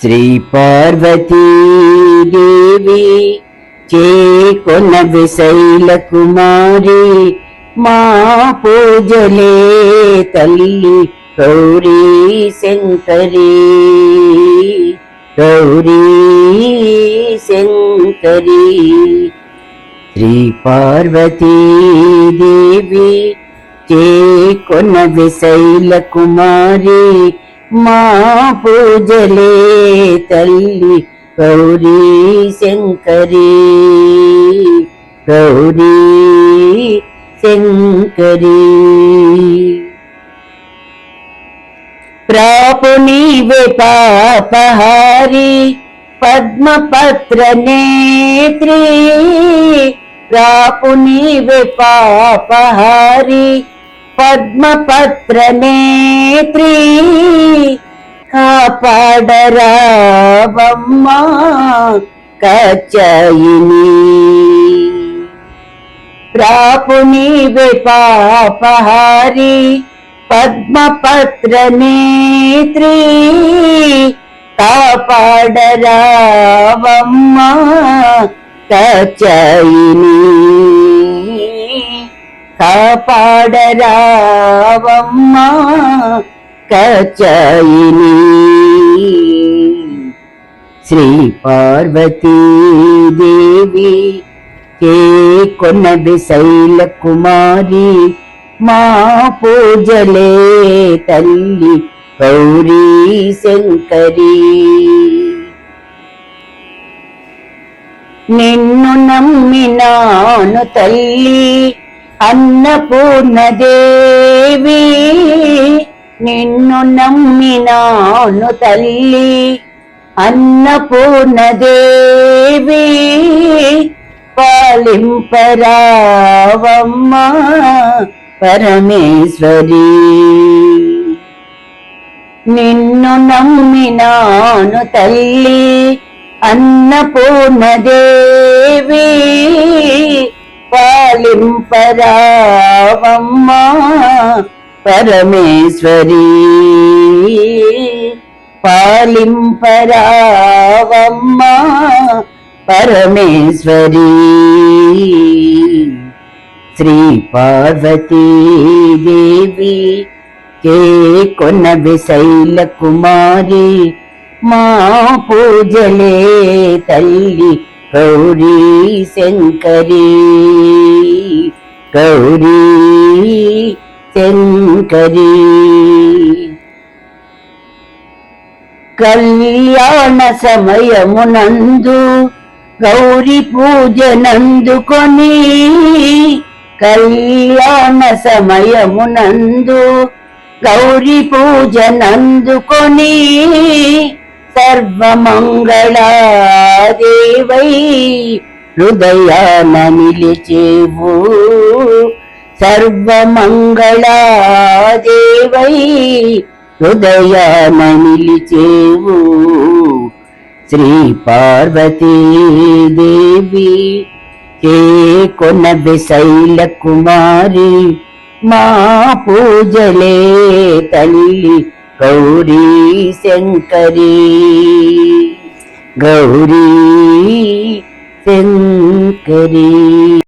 శ్రీ పార్వతీ చేకొన విశైల కుమారి మా పూజలే తల్లి గౌరీ శంకరీ. గౌరీ శంకరీ. శ్రీ పార్వతీదేవి చేకొన విశైల కుమారి మా పూజలే తల్లి గౌరీ శంకరీ. గౌరీ శంకరీ. ప్రాపు నీవే పాపహారి పద్మపత్ర నేత్రి. ప్రాపు నీవే పాపహారి పద్మపత్ర నేత్రీ. కాపాడరావమ్మా కచయిని ప్రాపు నీవే పాపహారి పద్మపత్ర నేత్రీ. కాపాడరావమ్మా కచయిని కాపాడరావమ్మా కచయిని. శ్రీ పార్వతీ దేవి కే కొన్నది శైల కుమారి మా పూజలే తల్లి గౌరీ శంకరి. నిన్ను నమ్మినాను తల్లి అన్నపూర్ణదేవి నిన్ను నమ్మినాను తల్లి అన్నపూర్ణదేవి పాలింపరావమ్మ పరమేశ్వరి. నిన్ను నమ్మినాను తల్లి అన్నపూర్ణదేవి పాలింపరావమ్మ పరమేశ్వరీ పాలింపరావమ్మా పరమేశ్వరీ. శ్రీ పార్వతీ దేవి కే కొన్న విశైల కుమారి మా పూజలే తల్లి గౌరీ శంకరీ. గౌరీ శంకరి. కళ్యాణ సమయమునందు గౌరి పూజ నందుకొని కళ్యాణ సమయమునందు గౌరి పూజ నందుకొని సర్వమంగళాదేవై హృదయాన నిలిచేవు. సర్వమంగళాదేవై హృదయాన నిలిచేవు శ్రీ పార్వతీ దేవి కే కొన శైల కుమారి మా పూజలే తల్లి గౌరీ శంకరీ. గౌరీ శంకరీ.